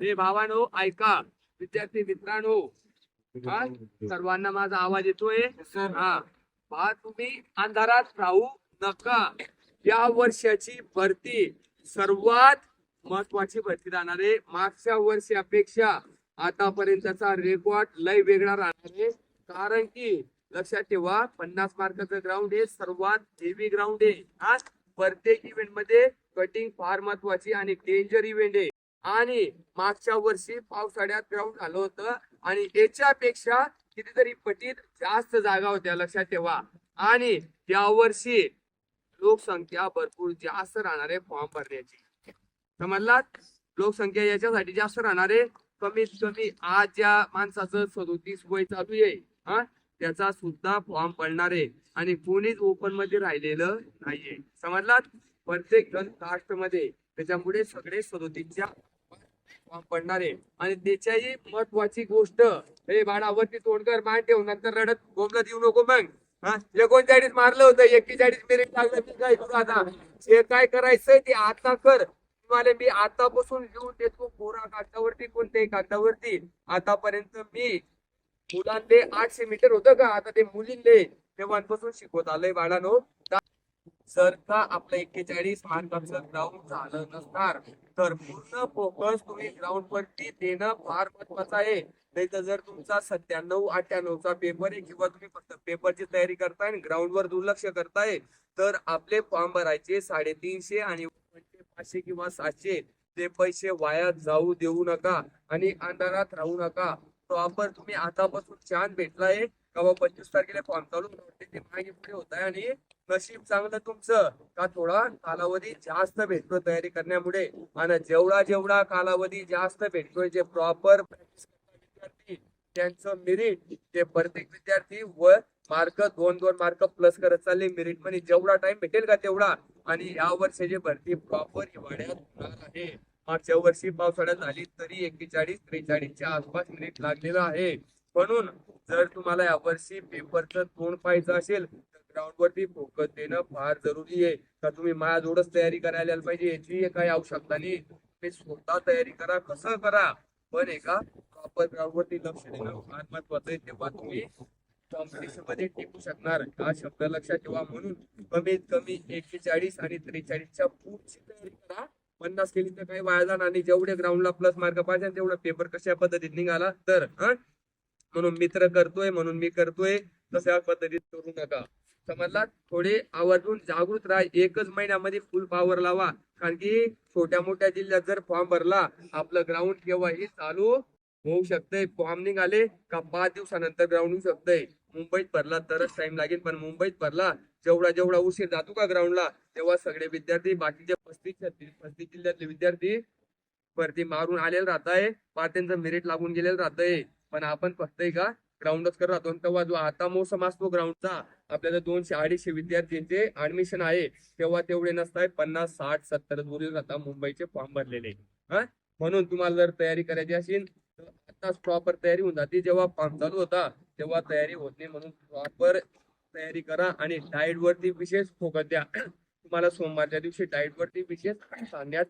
हे भावानो ऐका. विद्यार्थी मित्रांनो सर्वांना माझा आवाज येतोय. हा. पहा तुम्ही अंधारात राहू नका. या वर्षाची भरती सर्वात महत्वाची भरती राहणार आहे. मागच्या वर्षापेक्षा आतापर्यंतचा रेकॉर्ड लय वेगळा राहणार आहे. कारण की लक्षात ठेवा पन्नास मार्काचं ग्राउंड हे सर्वात हेवी ग्राउंड आहे. हा प्रत्येक इव्हेंटमध्ये कटिंग फार महत्वाची आणि डेंजर इव्हेंट आहे. आणि मागच्या वर्षी पावसाळ्यात ग्राउंड झालं होतं. आणि याच्यापेक्षा कितीतरी पटीत जास्त जागा होत्या लक्षात ठेवा. आणि या वर्षी लोकसंख्या भरपूर जास्त राहणार आहे फॉर्म भरण्याची. समजलात? लोकसंख्या याच्यासाठी जास्त राहणार आहे. कमीत कमी आज ज्या माणसाचं सदोतीस वय चालू आहे हा त्याचा सुद्धा फॉर्म पडणार आहे. आणि कोणीच ओपनमध्ये राहिलेलं नाहीये. समजलात? प्रत्येक जण कास्टमध्ये. त्याच्यामुळे सगळे सदोतीसच्या पडणार आहे. आणि त्याच्याही महत्वाची गोष्ट हे बाळावरती तोंडकर मान ठेवून नंतर रडत गोमलत देऊ नको मग. हा? एकोणचाळीस मारलं होतं एक्केचाळीस मिनिट लागलं. मी काय करू आता? हे काय करायचंय ते आता कर. तुम्हाला मी आतापासून लिहून देतो कोरा कागदावरती कोणत्याही कागदावरती आतापर्यंत मी मुलांले आठशे मीटर होतं का? आता ते मुलींले तेव्हापासून शिकवत आलंय बाळानो. जर का आपलं एक्केचाळीस मार्काचं ग्राउंड झालं नसणार तर पूर्ण फोकस तुम्ही ग्राउंड वरती देणं फार महत्वाचं आहे. नाही तर जर तुमचा सत्त्याण्णव अठ्ठ्याण्णवचा पेपर आहे किंवा तुम्ही फक्त पेपरची तयारी करताय आणि ग्राउंड वर दुर्लक्ष करताय तर आपले फॉर्म भरायचे साडेतीनशे आणि पाचशे किंवा सातशे. ते पैसे वाया जाऊ देऊ नका आणि अंधारात राहू नका. प्रॉपर तुम्ही आतापासून छान भेटलाय. का पंचवीस तारखेला फॉर्म चालू ते मागे पुढे होत आहे आणि नशीब चांगलं तुमचं. का थोडा कालावधी जास्त भेटतो तयारी करण्यामुळे? आणि जेवढा जेवढा कालावधी जास्त भेटतोय जे प्रॉपर प्रॅक्टिस विद्यार्थी त्यांचं मेरिट ते प्रत्येक विद्यार्थी व मार्क दोन दोन मार्क प्लस करत चालले मेरिटमध्ये जेवढा टाइम भेटेल का तेवढा? आणि या वर्षाची भरती प्रॉपर हिवाळ्यात होणार आहे. मागच्या वर्षी पावसाळ्यात झाली तरी एक्केचाळीस त्रेचाळीसच्या आसपास मिनिट लागलेला आहे. म्हणून जर तुम्हाला या वर्षी पेपरचं तोंड पाहायचं असेल तर ग्राउंड फोकस देणं फार जरुरी आहे. का तुम्ही माझ्याजवळच तयारी करायला पाहिजे याची काही आवश्यकता नाही तुम्ही स्वतः तयारी करा कसं करा. पण एका प्रॉपर ग्राउंड वरती लक्ष देणं फार महत्वाचं आहे. तेव्हा तुम्ही कॉम्पिटिशनमध्ये टिकू शकणार. हा शब्द लक्षात ठेवा म्हणून कमीत कमी एक्केचाळीस आणि त्रेचाळीसच्या पुढची तयारी करा. पन्नास केली तर काही वाया जाणार आणि जेवढे ग्राउंडला प्लस मार्क पाहिजे तेवढा पेपर कशा पद्धतीत निघाला तर म्हणून मित्र करतोय म्हणून मी करतोय. तशा पद्धतीत करू नका. समजला? थोडे आवर्जून जागृत राहा. एकच महिन्यामध्ये फुल पॉवर लावा. कारण की छोट्या मोठ्या जिल्ह्यात जर फॉर्म भरला आपलं ग्राउंड केव्हाही चालू होऊ शकतंय. फॉर्म निघाले का पाच दिवसानंतर ग्राउंड होऊ शकतंय. मुंबईत भरला तरच टाइम लागेल. पण मुंबईत भरला जेवढा जेवढा उशीर जातो का ग्राउंडला तेव्हा सगळे विद्यार्थी बाकीचे पस्तीस पस्तीस जिल्ह्यातले विद्यार्थी भरती मारून आलेले राहत आहे पार त्यांचं मेरिट लागून गेलेलं राहत आहे पण आपण फक्त का ग्राउंडच करत राहतो. तेव्हा जो आता मोसम असतो ग्राउंडचा आपल्याला दोनशे अडीचशे विद्यार्थ्यांचे ऍडमिशन आहे. तेव्हा तेवढे नसताय पन्नास साठ सत्तर मुली आता मुंबईचे फॉर्म भरलेले हा? म्हणून तुम्हाला जर तयारी करायची असेल तर आताच प्रॉपर तयारी होऊन जाते. जेव्हा फॉर्म चालू होता तेव्हा तयारी होत नाही म्हणून प्रॉपर तयारी करा आणि डाएट वरती विशेष फोकस द्या. तुम्हाला सोमवारच्या दिवशी डाएट वरती विशेष सांगण्यात